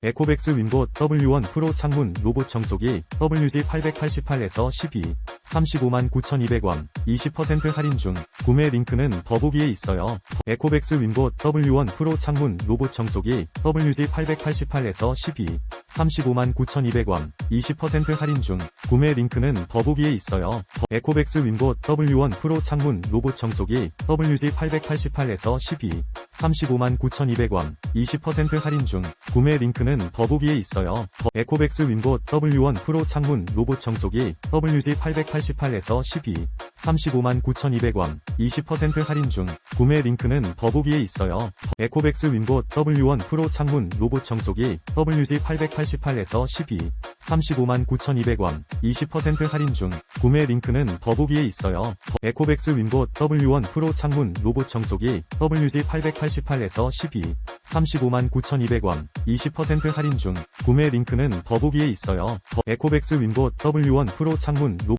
에코백스 윈봇 W1 프로 창문 로봇 청소기 WG888에서 12, 35만 9,200원, 20% 할인 중, 구매 링크는 더보기에 있어요. 에코백스 윈봇 W1 프로 창문 로봇 청소기 WG888에서 12, 35만 9,200원, 20% 할인 중, 구매 링크는 더보기에 있어요. 에코백스 윈봇 W1 프로 창문 로봇 청소기 WG888에서 12, 35만 9,200원, 20% 할인 중, 구매 링크는 더보기에 있어요. 에코백스 윈봇 W1 프로 창문 로봇 청소기 WG888에서 12, 35만 9,200원, 20% 할인 중, 구매 링크는 더보기에 있어요. 에코백스 윈봇 W1 프로 창문 로봇 청소기 WG888에서 12, 35만 9,200원, 20% 할인 중, 구매 링크는 더보기에 있어요. 에코백스 윈봇 W1 프로 창문 로봇 청소기 WG888에서 12, 35만 9,200원, 20% 할인 중, 구매 링크는 더보기에 있어요. 에코백스 윈봇 W1 프로 창문 로봇